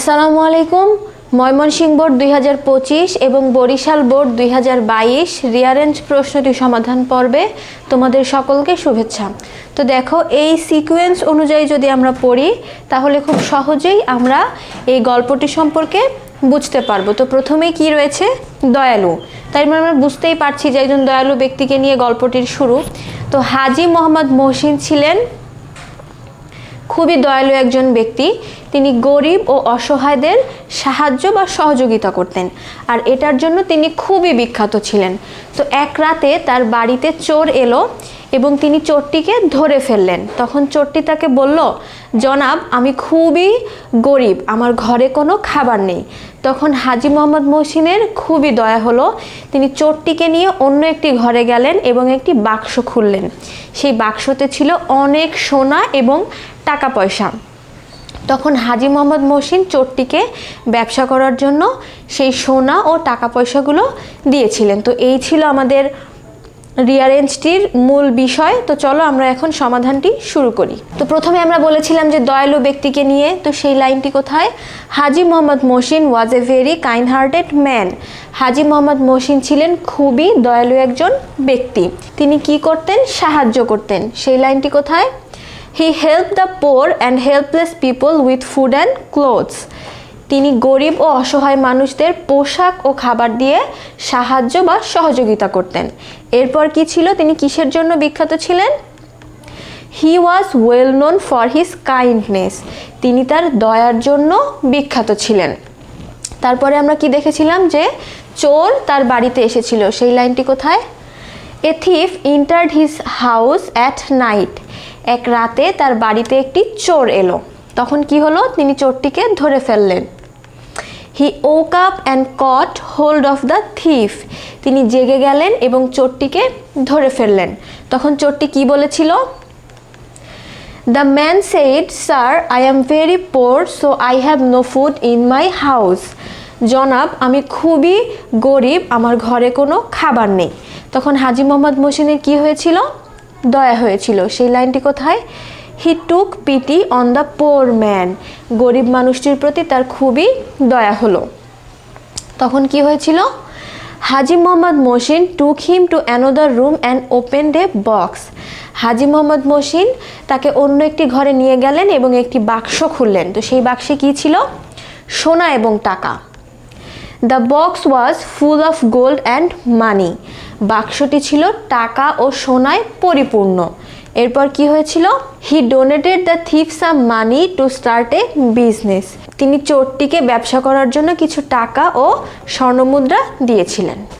আসসালামু আলাইকুম। ময়মনসিংহ বোর্ড দুই হাজার পঁচিশ এবং বরিশাল বোর্ড দুই হাজার বাইশ রিয়ারেঞ্জ প্রশ্নটি সমাধান পর্বে তোমাদের সকলকে শুভেচ্ছা। তো দেখো, এই সিকোয়েন্স অনুযায়ী যদি আমরা পড়ি, তাহলে খুব সহজেই আমরা এই গল্পটি সম্পর্কে বুঝতে পারব। তো প্রথমে কি রয়েছে? দয়ালু। তাই মানে আমরা বুঝতেই পারছি যে একজন দয়ালু ব্যক্তিকে নিয়ে গল্পটির শুরু। তো হাজি মোহাম্মদ মহসিন ছিলেন খুবই দয়ালু একজন ব্যক্তি। তিনি গরিব ও অসহায়দের সাহায্য বা সহযোগিতা করতেন। আর এটার জন্য তিনি খুবই বিখ্যাত ছিলেন। তো এক রাতে তার বাড়িতে চোর এলো এবং তিনি চোরটিকে ধরে ফেললেন। তখন চোরটি তাকে বলল, জনাব, আমি খুবই গরিব, আমার ঘরে কোনো খাবার নেই। তখন হাজি মোহাম্মদ মহসিনের খুবই দয়া হলো। তিনি চোরটিকে নিয়ে অন্য একটি ঘরে গেলেন এবং একটি বাক্স খুললেন। সেই বাক্সতে ছিল অনেক সোনা এবং টাকা পয়সা তখন হাজি মোহাম্মদ মহসিন চোরটিকে ব্যবসা করার জন্য সেই সোনা ও টাকা পয়সাগুলো দিয়েছিলেন। তো এই ছিল আমাদের রিয়ারেঞ্জটির মূল বিষয়। তো চলো আমরা এখন সমাধানটি শুরু করি। তো প্রথমে আমরা বলেছিলাম যে দয়ালু ব্যক্তিকে নিয়ে, তো সেই লাইনটি কোথায়? Haji Mohammad Mohsin was a very kind hearted man Haji Mohammad Mohsin ছিলেন খুবই দয়ালু একজন ব্যক্তি। তিনি কি করতেন? সাহায্য করতেন। সেই লাইনটি কোথায়? He help the poor and helpless people with food and clothes তিনি গরিব ও অসহায় মানুষদের পোশাক ও খাবার দিয়ে সাহায্য বা সহযোগিতা করতেন। এরপর কি ছিল? তিনি কিসের জন্য বিখ্যাত ছিলেন? He was well known for his kindness তিনি তার দয়ার জন্য বিখ্যাত ছিলেন। তারপরে আমরা কি দেখেছিলাম যে চোর তার বাড়িতে এসেছিল। সেই লাইনটি কোথায়? A thief entered his house at night এক রাতে তার বাড়িতে একটি চোর এলো। তখন কি হলো? তিনি চোরটিকে ধরে ফেললেন। He woke up and caught hold of the thief তিনি জেগে গেলেন এবং চোরটিকে ধরে ফেললেন। তখন চোরটি কি বলেছিল? The man said sir I am very poor so I have no food in my house জনাব, আমি খুবই গরিব, আমার ঘরে কোনো খাবার নেই। তখন হাজি মোহাম্মদ মহসিনের কি হয়েছিল? দয়া হয়েছিল। সেই লাইনটি কোথায়? He took pity on the poor man গরিব মানুষটির প্রতি তার খুবই দয়া হলো। তখন কি হয়েছিল? Haji Mohammad Mohsin took him to another room and open a box Haji Mohammad Mohsin তাকে অন্য একটি ঘরে নিয়ে গেলেন এবং একটি বাক্স খুললেন। তো সেই বাক্সে কি ছিল? সোনা এবং টাকা। The box was full of gold and money বাক্সটি ছিল টাকা ও সোনায় পরিপূর্ণ। এরপর কি হয়েছিল? He donated the thief some money to start a business তিনি চোরটিকে ব্যবসা করার জন্য কিছু টাকা ও স্বর্ণমুদ্রা দিয়েছিলেন।